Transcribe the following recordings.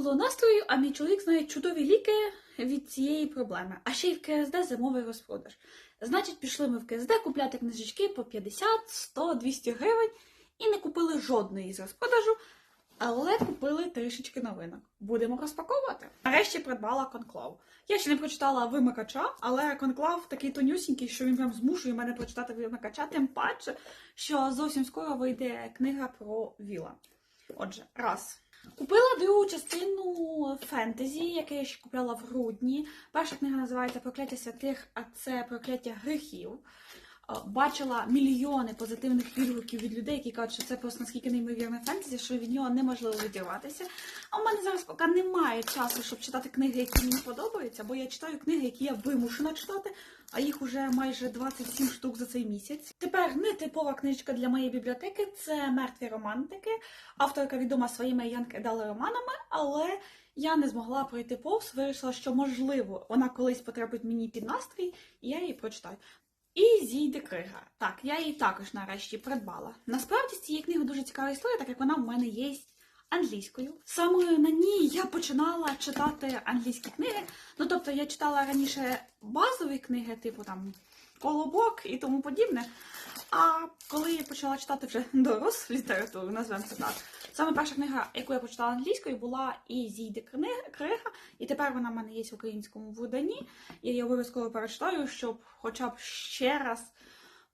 було настрою, а мій чоловік знає чудові ліки від цієї проблеми. А ще й в КСД зимовий розпродаж. Значить, пішли ми в КСД купляти книжечки по 50, 100, 200 гривень і не купили жодної з розпродажу, але купили трішечки новинок. Будемо розпаковувати. Нарешті придбала конклав. Я ще не прочитала вимикача, але конклав такий тонюсінький, що він прям змушує мене прочитати вимикача, тим паче, що зовсім скоро вийде книга про Віла. Отже, раз. Купила другу частину фентезі, яке я ще купляла в грудні. Перша книга називається Прокляття святих, а це прокляття гріхів. Е, Бачила мільйони позитивних відгуків від людей, які кажуть, що це просто наскільки неймовірне фентезі, що від нього неможливо відірватися. А в мене зараз поки немає часу, щоб читати книги, які мені подобаються, бо я читаю книги, які я вимушена читати, а їх уже майже 27 штук за цей місяць. Тепер нетипова книжка для моєї бібліотеки це мертві романтики. Авторка відома своїми янкидали романами, але я не змогла пройти повз, вирішила, що можливо вона колись потрапить мені під настрій, і я її прочитаю. І зійде крига. Так, я її також нарешті придбала. Насправді з цієї книги дуже цікава історія, так як вона в мене є англійською. Саме на ній я починала читати англійські книги. Ну тобто я читала раніше базові книги, типу там Колобок і тому подібне. А коли я почала читати вже дорослу літературу, назвемо це так. Саме перша книга, яку я почитала англійською, була Ізійде зійде крига, і тепер вона в мене є в українському виданні. Я її обов'язково перечитаю, щоб хоча б ще раз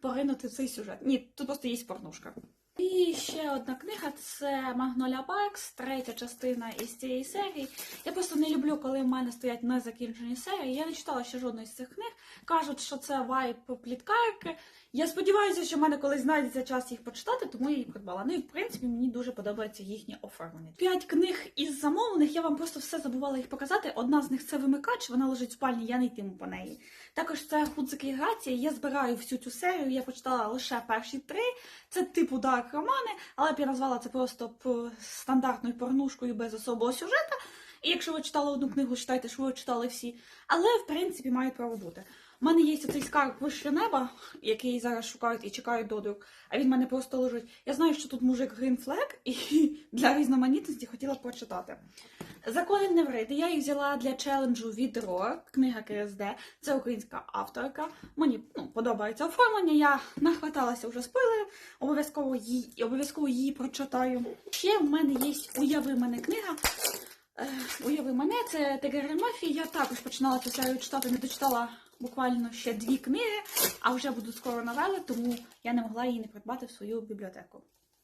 поринути в цей сюжет. Ні, тут просто є порнушка. І ще одна книга це Магноля Паркс, третя частина із цієї серії. Я просто не люблю, коли в мене стоять незакінчені серії. Я не читала ще жодної з цих книг. Кажуть, що це вайп пліткарки. Я сподіваюся, що в мене колись знайдеться час їх почитати, тому я їх придбала. Ну і в принципі мені дуже подобається їхнє оформлення. П'ять книг із замовлених, я вам просто все забувала їх показати. Одна з них це вимикач, вона лежить в спальні, я не йтиму по неї. Також це Гудзики і Грація. Я збираю всю цю серію. Я почитала лише перші три. Це типу дарк романи, але б я назвала це просто стандартною порнушкою без особого сюжету. І якщо ви читали одну книгу, читайте, що ви читали всі. Але в принципі мають право бути. У мене є цей скарб вище неба, який зараз шукають і чекають додрук, а він в мене просто лежить. Я знаю, що тут мужик Грінфлек, і для різноманітності хотіла б почитати. Закони не врити. Я їх взяла для челенджу від Ро, книга КСД. Це українська авторка. Мені ну, подобається оформлення. Я нахваталася вже спойлерів, обов'язково її, обов'язково її прочитаю. Ще в мене є уяви мене книга. Е, Уяви мене, це ТГР Мафії. Я також починала цю читати, не дочитала буквально ще дві книги, а вже будуть скоро новели, тому я не могла її не придбати в свою бібліотеку.